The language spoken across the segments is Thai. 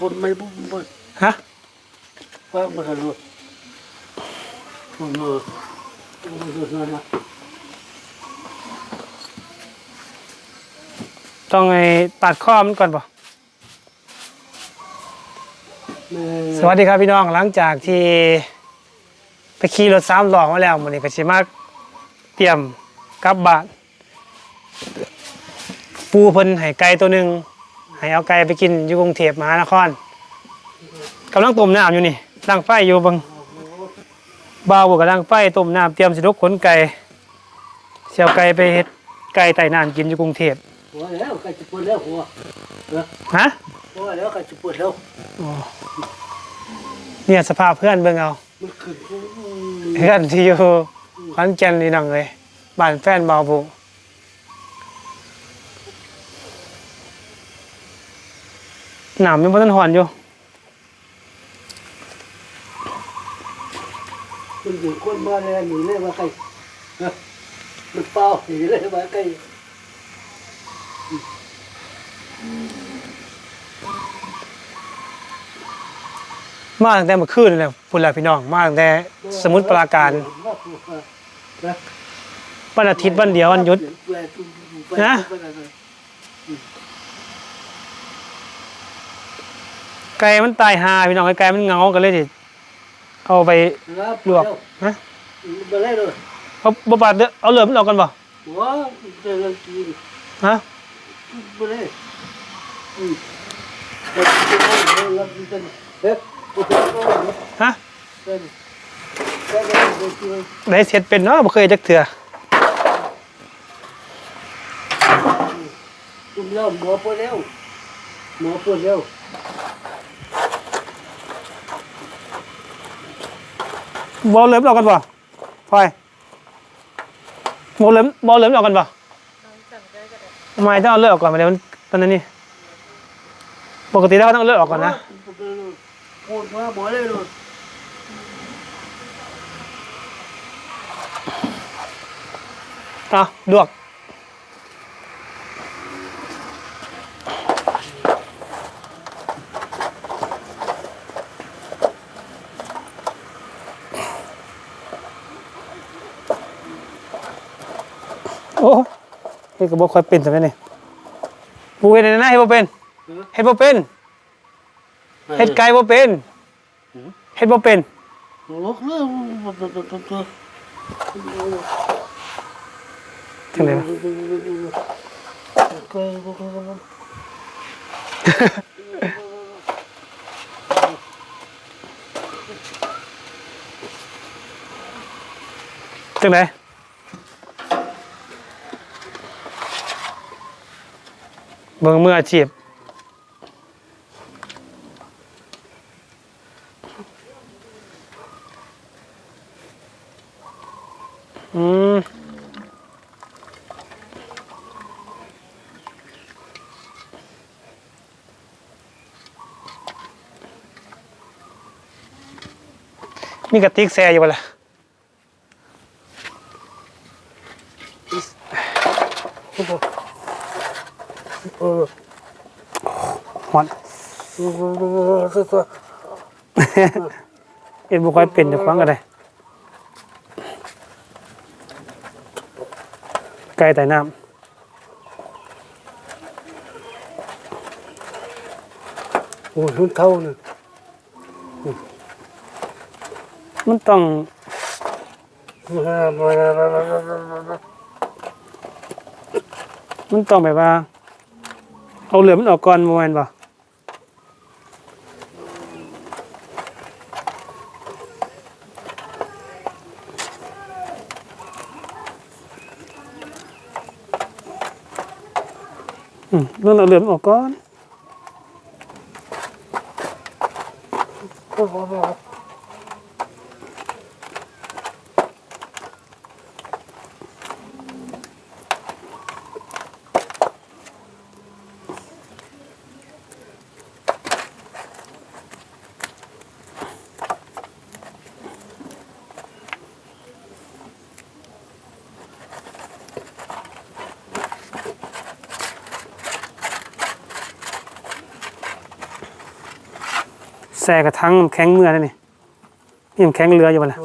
คนไม่บุ้มบ่ฮะว่าบ่ทันรู้โอ้โหโอ้โหนั่นนะต้องไอ้ตัดข้อมันก่อนป่ะแม่สวัสดีครับพี่น้องหลังจากที่ไปขี่รถสามล้อมาแล้วมันนี้ก็สิมาเตรียมกลับบ้านปูเพิ่นให้ไก่ตัวหนึ่ง ให้เอาไก่ไปกินอยู่กรุงเทพมหานครกำลังต้มน้ำอยู่นี่ตั้งไฟอยู่เบังบ่าวบอกกำลังไฟต้มน้ำเตรียมสิลุกขนไก่เสียวไก่ไปเฮ็ดไก่ไต่น้ำกินอยู่กรุงเทพหัวแล้วใกล้จะปวดแล้วหัวเออฮะหัวแล้วใกล้จะปวดแล้วเนี่ยสภาพเพื่อนเบิ่งเอามันขึ้นเพื่อนที่อยู่ขอนแก่นนี่นังเลยบ้านแฟนบาวบุ หนามยังบ่ทันหอนอยู่มันอยู่คนมาเลยหนีเลยมาใกล้เออมันเป้าหนีเลยมาใกล้มาตั้งแต่เมื่อคืนเลยพุ่นแหละพี่น้อง มาตั้งแต่สมุทรปราการวันอาทิตย์วันเดียววันหยุดนะ ไก่มันตายหาพี่น้องไก่มันเหงากันเลยสิเอาไปลวกฮะมาเลยเลยเอาบ่บาดเด้อเอาเหลือมันออกกันบ่หัวเจอกันกินฮะมาเลยอืมเฮ้ยเฮ้ยเฮ้ยเฮ้ยฮะเฮ้ยเฮ้ยเฮ้ยเฮ้ยได้เสร็จเป็นเนาะบ่เคยจักเทื่อจุ่มแล้วหมอปวดแล้วหมอปวดแล้ว บอลเลือมันออกกันบ่พลอยบ่เลือบ่เลือมันออกกันบ่ทำไมต้องเอาเลือดออกก่อนมาเดี๋ยวตอนนั้นนี่ปกติแล้วเขาต้องเลือดออกก่อนนะปวดมาหมอเลยลยเอาดวกโอ้ เฮ็ดก็บ่ค่อยเป็นซะแม่นี่ปูเฮ็ดได้นะเฮ็ดบ่เป็นเฮ็ดบ่เป็นเฮ็ดไก่บ่เป็นเฮ็ดบ่เป็นลุกเลยตัวตัวตัวตัวจังได๋วะก็ก็จังได เบิ่งมืออาชีพอืมมีกระติกแซ่อยู่บ่ล่ะ เออ ฮอน ตัวตัว เอ็นบุค่อยเป็นจะฟังกันเลยไก่ไต่น้โอ้ยเท่านึงมันต้องมันต้องแบบว่า เอาเหลือมันออกก่อนโมเมนป่ะ อืมต้องเอาเหลือมออกก่อน ส่กระทั่งแข็งเมื่อนั่นนี่นี่น้ำแข็งเรืออยู่บ่ล่ะ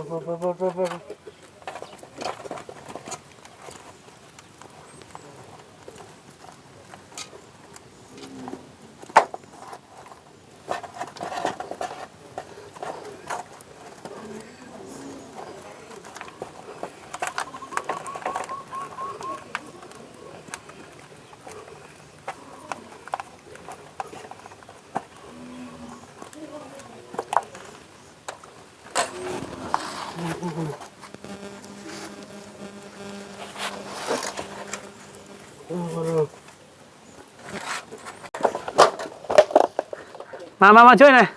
มามามาช่วยหน่อย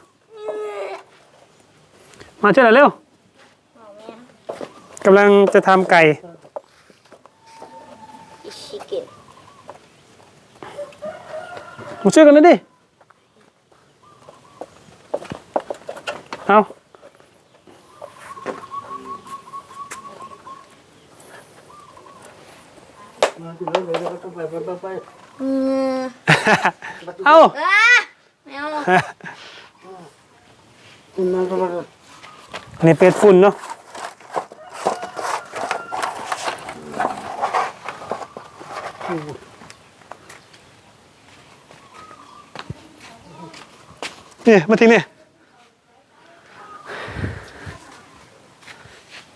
มาช่วยหน่อยเร็วกำลังจะทำไก่อิชิเกะมาช่วยกันเลยดิ เอามาถึงแล้วเลยแล้วก็ไปไปไปไปอืมเอาอะไม่เอาคุณมาก็มา อันนี้เป็ดฝุ่นเนาะนี่มาทิ้งนี่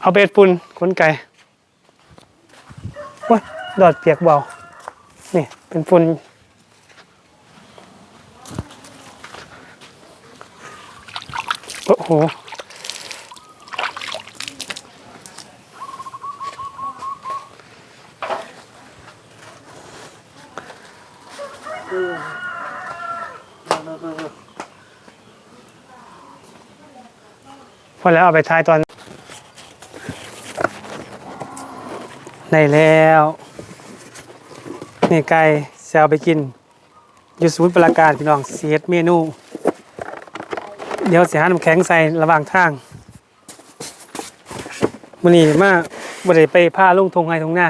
เอาเป็ดฝุ่นขนไก่ว้ยดอดเปียกเบา นี่เป็นฝุ่น โอ้โหพอแล้วเอาไปทายตอนในแล้ว นี่ไก่จะเอาไปกินอยู่ศูนย์ประการพี่น้องเสียดเมนู เดี๋ยวเสียหาน้ำแข็งใส่ระหว่างทางมันนี้มาบ่ได้ไปผ้าลงทงไห้ทงหน้า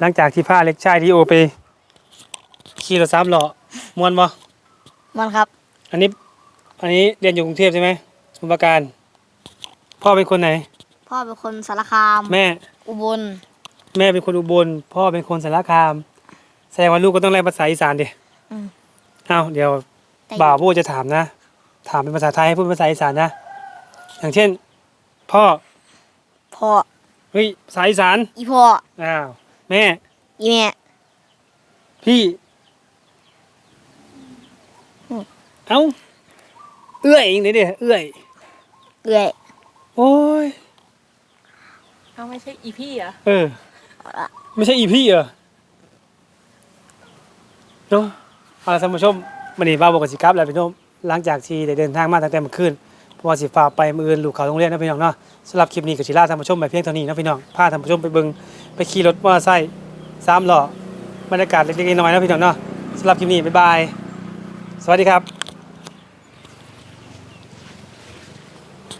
หลังจากที่ผ้าเล็กชายดีโอไปขี่รถสามล้อมวนบ่มันครับ อันนี้ อันนี้เรียนอยู่กรุงเทพใช่ไหมสมุทรปราการ พ่อเป็นคนไหน พ่อเป็นคนสารคาม แม่ อุบล แม่เป็นคนอุบล พ่อเป็นคนสารคาม แสดงว่าลูกก็ต้องเรียนภาษาอีสานดิอืม เอาเดี๋ยวแต่บ่าวพูดจะถามนะ ถามเป็นภาษาไทยให้พูดเป็นภาษาอีสานนะ อย่างเช่น พ่อพ่อเฮ้ยภาษาอีสานอีพ่ออ้าวแม่ อีแม่ พี่ อืม เอ้า เอื้อยเองเดี๋ยวเดี๋ยวเอื้อย เอื่อยโอ้ย เอาไม่ใช่อีพี่เหรอะเออไม่ใช่อีพี่เหรอเนาะเอาละท่านผู้ชมมันนี่บ้าบอกกับสิครับแล้วพี่น้อง หลังจากที่ได้เดินทางมาตั้งแต่เมื่อคืนเพราะว่าสิฟ้าไปมืออื่นลูกเขาโรงเรียนนะพี่น้องเนาะสำหรับคลิปนี้กับชิลาท่านผู้ชมไปเพียงเท่านี้นะพี่น้องพาท่านผู้ชมไปเบิ่งไปขี่รถมอเตอร์ไซค์สามล้อบรรยากาศเล็กๆน้อยๆนะพี่น้องเนาะสำหรับคลิปนี้บ๊ายบาย สวัสดีครับ